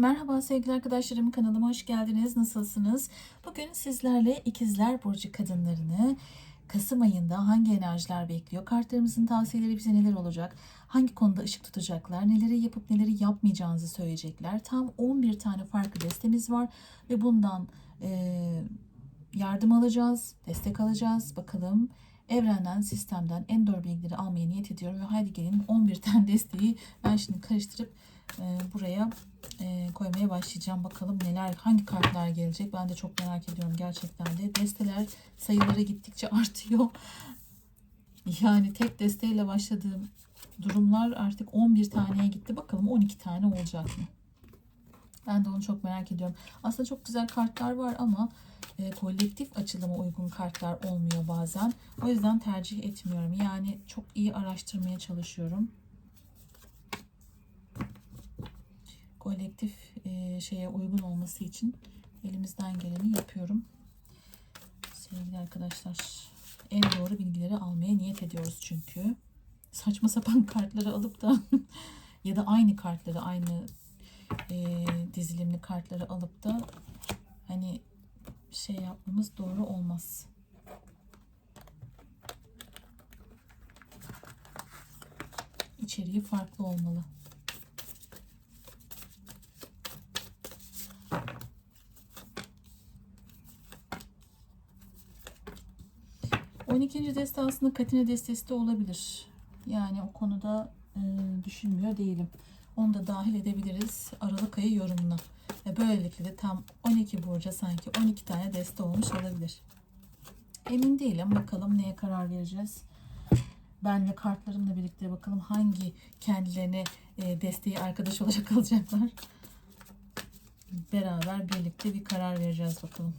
Merhaba sevgili arkadaşlarım kanalıma hoş geldiniz. Nasılsınız? Bugün sizlerle ikizler burcu kadınlarını Kasım ayında hangi enerjiler bekliyor? Kartlarımızın tavsiyeleri bize neler olacak? Hangi konuda ışık tutacaklar? Neleri yapıp neleri yapmayacağınızı söyleyecekler. Tam 11 tane farklı destemiz var ve bundan eee, yardım alacağız, destek alacağız. Bakalım evrenden, sistemden en doğru bilgileri almaya niyet ediyorum ve haydi gelin 11 tane desteği ben şimdi karıştırıp eee, buraya e, koymaya başlayacağım. Bakalım neler, hangi kartlar gelecek. Ben de çok merak ediyorum gerçekten de. Desteler sayıları gittikçe artıyor. Yani tek desteyle başladığım durumlar artık 11 taneye gitti. Bakalım 12 tane olacak mı? Ben de onu çok merak ediyorum. Aslında çok güzel kartlar var ama e, kolektif açılıma uygun kartlar olmuyor bazen. O yüzden tercih etmiyorum. Yani çok iyi araştırmaya çalışıyorum. kolektif e, şeye uygun olması için elimizden geleni yapıyorum. Sevgili arkadaşlar, en doğru bilgileri almaya niyet ediyoruz çünkü. Saçma sapan kartları alıp da ya da aynı kartları, aynı e, dizilimli kartları alıp da hani şey yapmamız doğru olmaz. İçeriği farklı olmalı. 12. deste aslında Katina destesi de olabilir. Yani o konuda e, düşünmüyor değilim. Onu da dahil edebiliriz Aralık ayı yorumuna. Ve böylelikle de tam 12 burca sanki 12 tane deste olmuş olabilir. Emin değilim. Bakalım neye karar vereceğiz. Ben ve kartlarımla birlikte bakalım hangi kendilerine e, desteği arkadaş olarak alacaklar. Beraber birlikte bir karar vereceğiz bakalım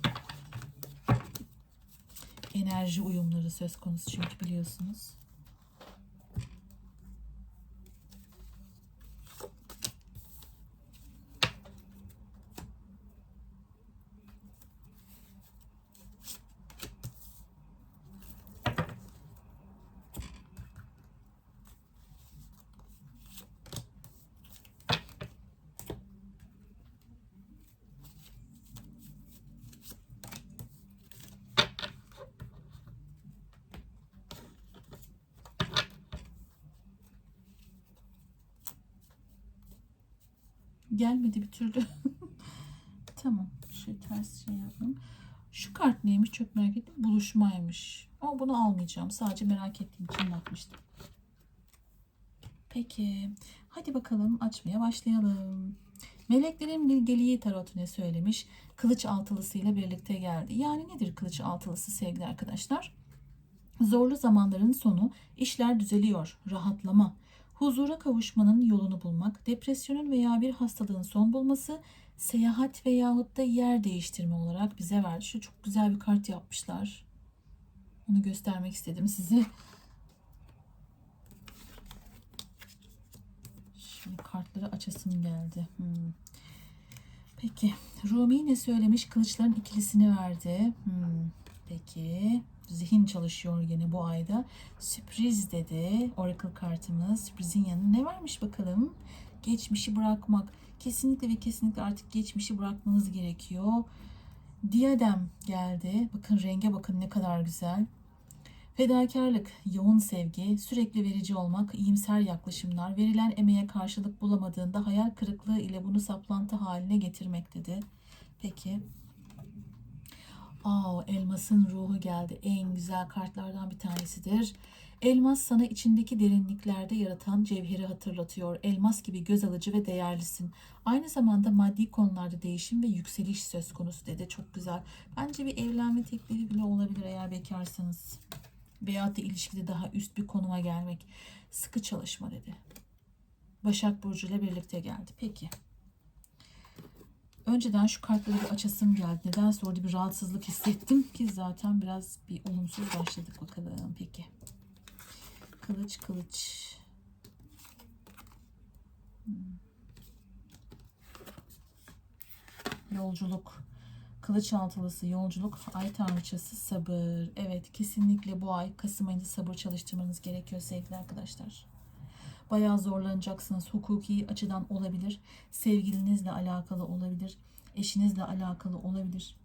enerji uyumları söz konusu çünkü biliyorsunuz. Gelmedi bir türlü. tamam. Şu ters şey yapayım. Şu kart neymiş çok merak ettim. Buluşmaymış. Ama bunu almayacağım. Sadece merak ettiğim için bakmıştım. Peki. Hadi bakalım açmaya başlayalım. Meleklerin bilgeliği tarotu ne söylemiş? Kılıç altılısıyla birlikte geldi. Yani nedir kılıç altılısı sevgili arkadaşlar? Zorlu zamanların sonu, işler düzeliyor, rahatlama, huzura kavuşmanın yolunu bulmak, depresyonun veya bir hastalığın son bulması, seyahat veyahut da yer değiştirme olarak bize verdi. Şu çok güzel bir kart yapmışlar. Onu göstermek istedim size. Şimdi kartları açasım geldi. Hmm. Peki. Rumi ne söylemiş? Kılıçların ikilisini verdi. Hmm. Peki zihin çalışıyor yine bu ayda. Sürpriz dedi Oracle kartımız. Sürprizin yanına ne varmış bakalım. Geçmişi bırakmak. Kesinlikle ve kesinlikle artık geçmişi bırakmanız gerekiyor. Diadem geldi. Bakın renge bakın ne kadar güzel. Fedakarlık, yoğun sevgi, sürekli verici olmak, iyimser yaklaşımlar, verilen emeğe karşılık bulamadığında hayal kırıklığı ile bunu saplantı haline getirmek dedi. Peki Aa, elmasın ruhu geldi. En güzel kartlardan bir tanesidir. Elmas sana içindeki derinliklerde yaratan cevheri hatırlatıyor. Elmas gibi göz alıcı ve değerlisin. Aynı zamanda maddi konularda değişim ve yükseliş söz konusu dedi. Çok güzel. Bence bir evlenme teklifi bile olabilir eğer bekarsanız. Veyahut da ilişkide daha üst bir konuma gelmek. Sıkı çalışma dedi. Başak Burcu ile birlikte geldi. Peki. Önceden şu kartları bir açasım geldi. Nedense orada bir rahatsızlık hissettim ki zaten biraz bir olumsuz başladık bakalım. Peki. Kılıç kılıç. Hmm. Yolculuk. Kılıç altılısı yolculuk. Ay tanrıçası sabır. Evet kesinlikle bu ay Kasım ayında sabır çalıştırmanız gerekiyor sevgili arkadaşlar. Bayağı zorlanacaksınız. Hukuki açıdan olabilir. Sevgilinizle alakalı olabilir. Eşinizle alakalı olabilir.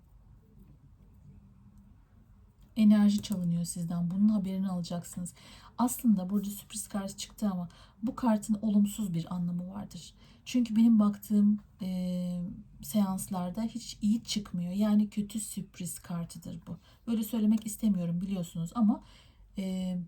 Enerji çalınıyor sizden. Bunun haberini alacaksınız. Aslında burada sürpriz kartı çıktı ama bu kartın olumsuz bir anlamı vardır. Çünkü benim baktığım e, seanslarda hiç iyi çıkmıyor. Yani kötü sürpriz kartıdır bu. Böyle söylemek istemiyorum biliyorsunuz ama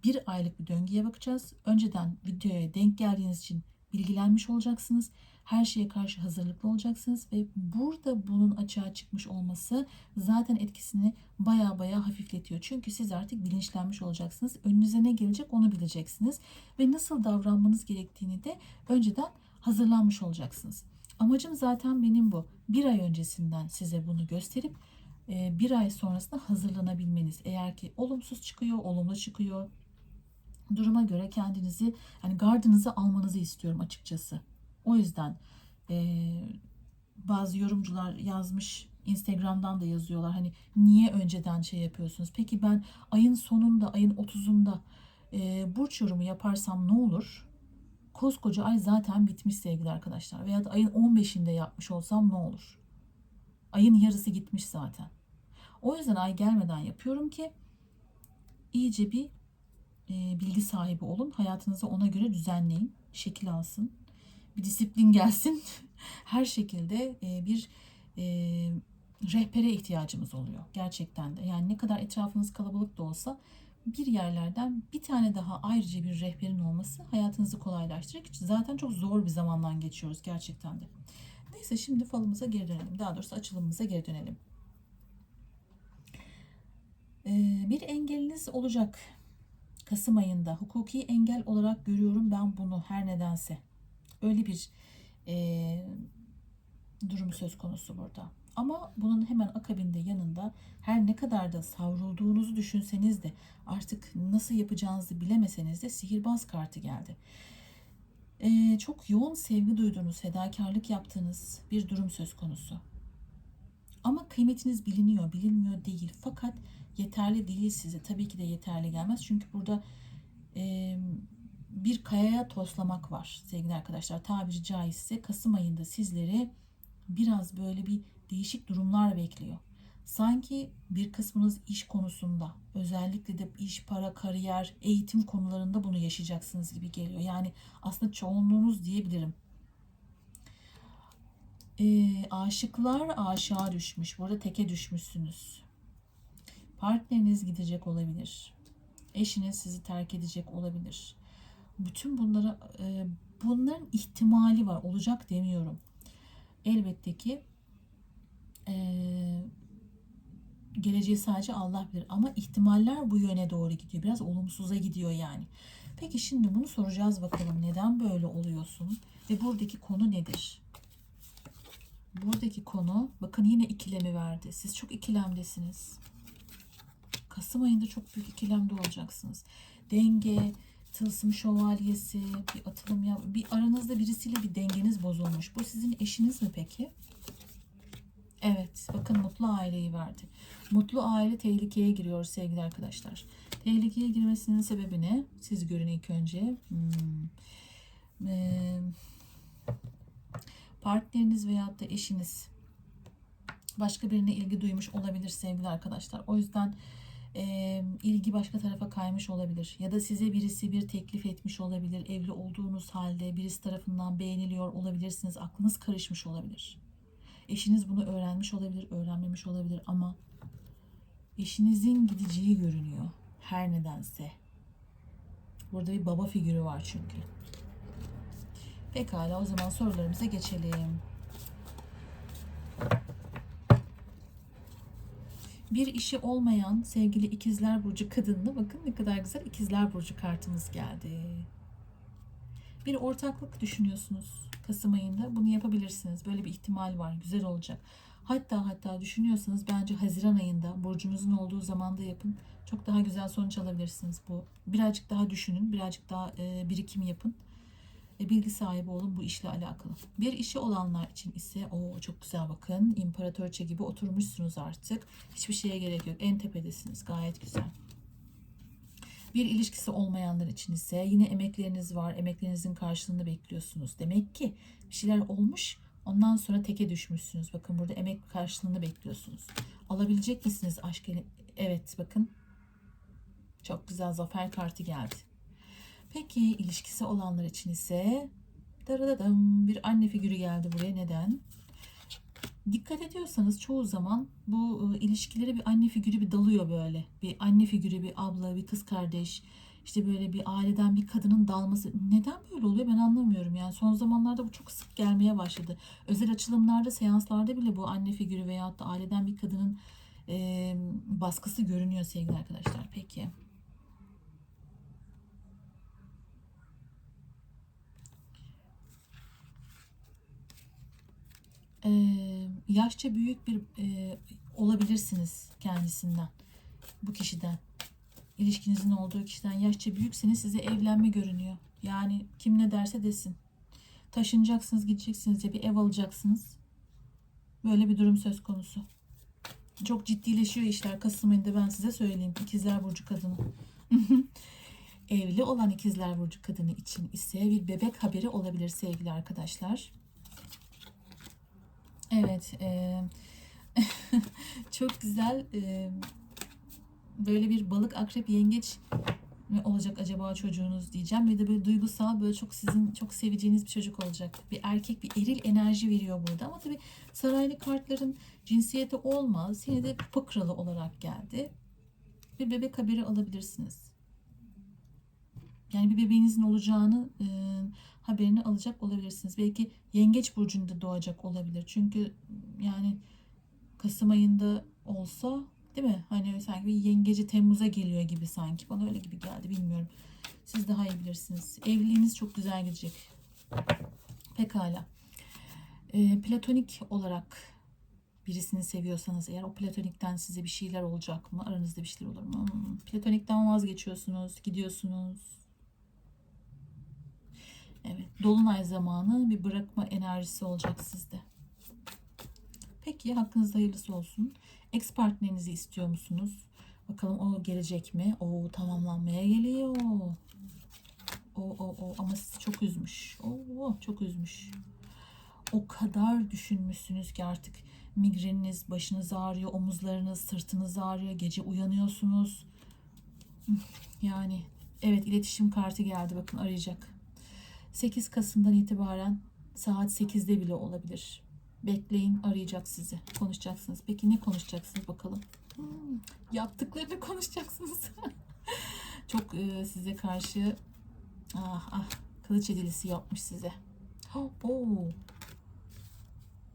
bir aylık bir döngüye bakacağız. Önceden videoya denk geldiğiniz için bilgilenmiş olacaksınız. Her şeye karşı hazırlıklı olacaksınız ve burada bunun açığa çıkmış olması zaten etkisini baya baya hafifletiyor. Çünkü siz artık bilinçlenmiş olacaksınız. Önünüze ne gelecek onu bileceksiniz ve nasıl davranmanız gerektiğini de önceden hazırlanmış olacaksınız. Amacım zaten benim bu. Bir ay öncesinden size bunu gösterip bir ay sonrasında hazırlanabilmeniz. Eğer ki olumsuz çıkıyor, olumlu çıkıyor. Duruma göre kendinizi yani gardınızı almanızı istiyorum açıkçası. O yüzden e, bazı yorumcular yazmış Instagram'dan da yazıyorlar hani niye önceden şey yapıyorsunuz? Peki ben ayın sonunda ayın 30'unda e, burç yorumu yaparsam ne olur? Koskoca ay zaten bitmiş sevgili arkadaşlar. Veya da ayın 15'inde yapmış olsam ne olur? Ayın yarısı gitmiş zaten. O yüzden ay gelmeden yapıyorum ki iyice bir e, bilgi sahibi olun. Hayatınızı ona göre düzenleyin. Şekil alsın. Bir disiplin gelsin. Her şekilde e, bir e, rehbere ihtiyacımız oluyor. Gerçekten de. Yani ne kadar etrafınız kalabalık da olsa bir yerlerden bir tane daha ayrıca bir rehberin olması hayatınızı kolaylaştırır. Zaten çok zor bir zamandan geçiyoruz gerçekten de. Neyse şimdi falımıza geri dönelim. Daha doğrusu açılımımıza geri dönelim. Ee, bir engeliniz olacak. Kasım ayında hukuki engel olarak görüyorum ben bunu her nedense. Öyle bir e, durum söz konusu burada. Ama bunun hemen akabinde yanında her ne kadar da savrulduğunuzu düşünseniz de artık nasıl yapacağınızı bilemeseniz de sihirbaz kartı geldi. Ee, çok yoğun sevgi duyduğunuz, fedakarlık yaptığınız bir durum söz konusu. Ama kıymetiniz biliniyor, bilinmiyor değil. Fakat yeterli değil size. Tabii ki de yeterli gelmez. Çünkü burada e, bir kayaya toslamak var sevgili arkadaşlar. Tabiri caizse Kasım ayında sizleri biraz böyle bir değişik durumlar bekliyor. Sanki bir kısmınız iş konusunda, özellikle de iş, para, kariyer, eğitim konularında bunu yaşayacaksınız gibi geliyor. Yani aslında çoğunluğunuz diyebilirim. E, aşıklar aşağı düşmüş. Burada teke düşmüşsünüz. Partneriniz gidecek olabilir. Eşiniz sizi terk edecek olabilir. Bütün bunlara e, bunların ihtimali var. Olacak demiyorum. Elbette ki e, geleceği sadece Allah bilir. Ama ihtimaller bu yöne doğru gidiyor. Biraz olumsuza gidiyor yani. Peki şimdi bunu soracağız bakalım. Neden böyle oluyorsun? Ve buradaki konu nedir? Buradaki konu bakın yine ikilemi verdi. Siz çok ikilemdesiniz. Kasım ayında çok büyük ikilemde olacaksınız. Denge, tılsım şövalyesi, bir atılım ya bir aranızda birisiyle bir dengeniz bozulmuş. Bu sizin eşiniz mi peki? Evet, bakın mutlu aileyi verdi. Mutlu aile tehlikeye giriyor sevgili arkadaşlar. Tehlikeye girmesinin sebebi ne? Siz görün ilk önce. Hmm. Ee, partneriniz veyahut da eşiniz başka birine ilgi duymuş olabilir sevgili arkadaşlar. O yüzden e, ilgi başka tarafa kaymış olabilir. Ya da size birisi bir teklif etmiş olabilir. Evli olduğunuz halde birisi tarafından beğeniliyor olabilirsiniz. Aklınız karışmış olabilir. Eşiniz bunu öğrenmiş olabilir, öğrenmemiş olabilir ama eşinizin gideceği görünüyor. Her nedense. Burada bir baba figürü var çünkü. Pekala o zaman sorularımıza geçelim. Bir işi olmayan sevgili ikizler burcu kadınına bakın ne kadar güzel ikizler burcu kartımız geldi. Bir ortaklık düşünüyorsunuz Kasım ayında. Bunu yapabilirsiniz. Böyle bir ihtimal var. Güzel olacak. Hatta hatta düşünüyorsanız bence Haziran ayında burcunuzun olduğu zamanda yapın. Çok daha güzel sonuç alabilirsiniz bu. Birazcık daha düşünün. Birazcık daha e, birikim yapın. E, bilgi sahibi olun bu işle alakalı. Bir işi olanlar için ise o çok güzel bakın. İmparatorça gibi oturmuşsunuz artık. Hiçbir şeye gerek yok. En tepedesiniz. Gayet güzel. Bir ilişkisi olmayanlar için ise yine emekleriniz var. Emeklerinizin karşılığını bekliyorsunuz. Demek ki bir şeyler olmuş. Ondan sonra teke düşmüşsünüz. Bakın burada emek karşılığını bekliyorsunuz. Alabilecek misiniz aşk? Evet bakın. Çok güzel zafer kartı geldi. Peki ilişkisi olanlar için ise daradadım, bir anne figürü geldi buraya. Neden? Dikkat ediyorsanız çoğu zaman bu e, ilişkilere bir anne figürü bir dalıyor böyle. Bir anne figürü, bir abla, bir kız kardeş. işte böyle bir aileden bir kadının dalması. Neden böyle oluyor ben anlamıyorum. Yani son zamanlarda bu çok sık gelmeye başladı. Özel açılımlarda, seanslarda bile bu anne figürü veyahut da aileden bir kadının e, baskısı görünüyor sevgili arkadaşlar. Peki. Ee, yaşça büyük bir e, olabilirsiniz kendisinden, bu kişiden. İlişkinizin olduğu kişiden yaşça büyükseniz size evlenme görünüyor. Yani kim ne derse desin. Taşınacaksınız, gideceksiniz ya bir ev alacaksınız. Böyle bir durum söz konusu. Çok ciddileşiyor işler Kasım ayında ben size söyleyeyim. İkizler Burcu kadını. Evli olan ikizler Burcu kadını için ise bir bebek haberi olabilir sevgili arkadaşlar. Evet, e, çok güzel e, böyle bir balık, akrep, yengeç mi olacak acaba çocuğunuz diyeceğim. Ve de böyle duygusal, böyle çok sizin çok seveceğiniz bir çocuk olacak. Bir erkek, bir eril enerji veriyor burada. Ama tabii saraylı kartların cinsiyeti olmaz. Yine de kupa kralı olarak geldi. Bir bebek haberi alabilirsiniz. Yani bir bebeğinizin olacağını e, haberini alacak olabilirsiniz. Belki yengeç burcunda doğacak olabilir. Çünkü yani Kasım ayında olsa değil mi? Hani sanki bir yengeci Temmuz'a geliyor gibi sanki. Bana öyle gibi geldi bilmiyorum. Siz daha iyi bilirsiniz. Evliliğiniz çok güzel gidecek. Pekala. E, platonik olarak birisini seviyorsanız eğer o platonikten size bir şeyler olacak mı? Aranızda bir şeyler olur mu? Hmm, Platonikten vazgeçiyorsunuz, gidiyorsunuz. Evet, dolunay zamanı bir bırakma enerjisi olacak sizde. Peki hakkınızda hayırlısı olsun. Ex partnerinizi istiyor musunuz? Bakalım o gelecek mi? O tamamlanmaya geliyor. O o o ama sizi çok üzmüş. Oo çok üzmüş. O kadar düşünmüşsünüz ki artık migreniniz, başınız ağrıyor, omuzlarınız, sırtınız ağrıyor, gece uyanıyorsunuz. Yani evet iletişim kartı geldi bakın arayacak. 8 Kasım'dan itibaren saat 8'de bile olabilir. Bekleyin arayacak sizi. Konuşacaksınız. Peki ne konuşacaksınız bakalım? Hmm, yaptıklarını konuşacaksınız. Çok e, size karşı ah ah kılıç edilisi yapmış size. Oh, oh.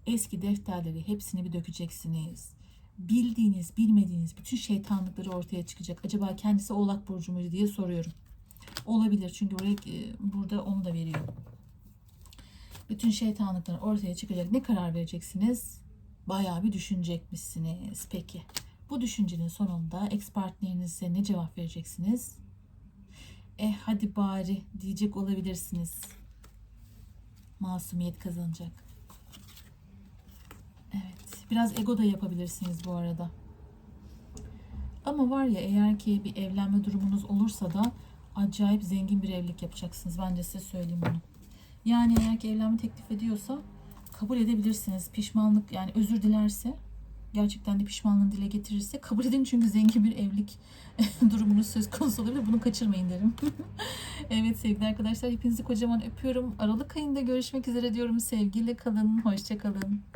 Eski defterleri hepsini bir dökeceksiniz. Bildiğiniz, bilmediğiniz bütün şeytanlıkları ortaya çıkacak. Acaba kendisi Oğlak Burcu muydu diye soruyorum. Olabilir çünkü buraya, e, burada onu da veriyor. Bütün şeytanlıklar ortaya çıkacak. Ne karar vereceksiniz? Bayağı bir düşünecekmişsiniz. Peki. Bu düşüncenin sonunda ex partnerinize ne cevap vereceksiniz? Eh hadi bari diyecek olabilirsiniz. Masumiyet kazanacak. Evet. Biraz ego da yapabilirsiniz bu arada. Ama var ya eğer ki bir evlenme durumunuz olursa da acayip zengin bir evlilik yapacaksınız. Bence size söyleyeyim bunu. Yani eğer ki evlenme teklif ediyorsa kabul edebilirsiniz. Pişmanlık yani özür dilerse gerçekten de pişmanlığını dile getirirse kabul edin çünkü zengin bir evlilik durumunuz söz konusu olabilir. Bunu kaçırmayın derim. evet sevgili arkadaşlar hepinizi kocaman öpüyorum. Aralık ayında görüşmek üzere diyorum. Sevgiyle kalın. Hoşça kalın.